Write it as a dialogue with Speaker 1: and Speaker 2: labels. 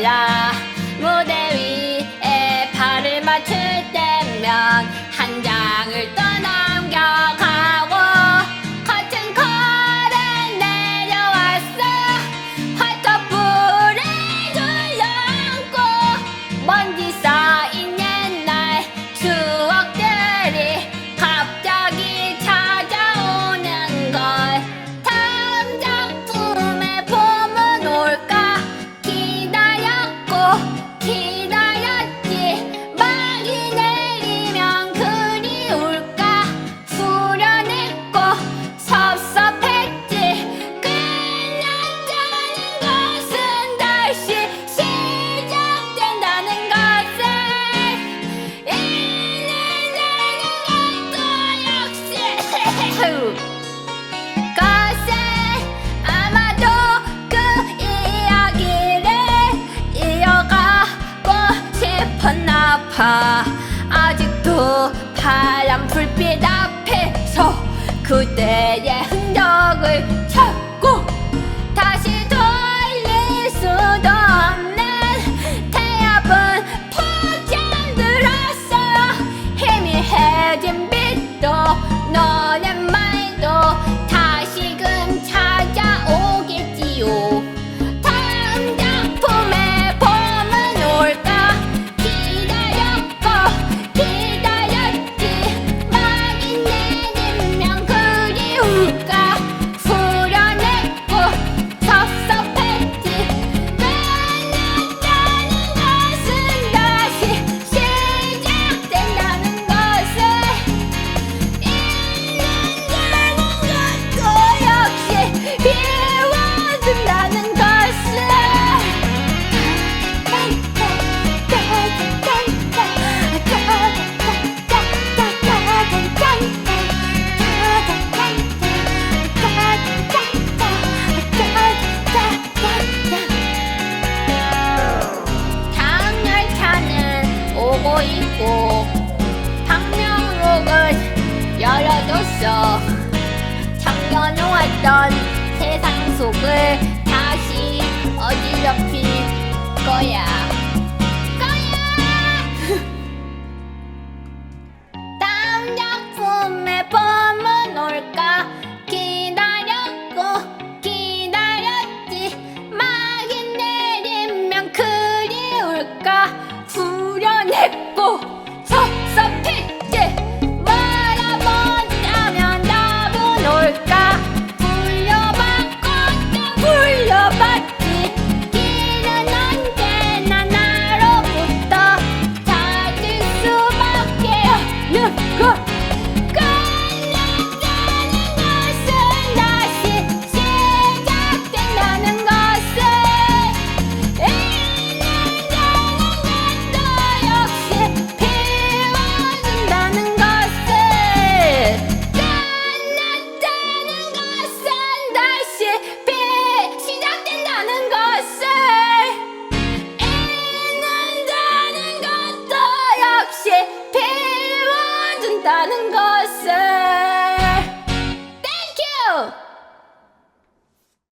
Speaker 1: 啦 가 아직도 파란 불빛 앞에서 그대의 흔적을 있죠. 장년용 활던 세상 속을 산다는 것을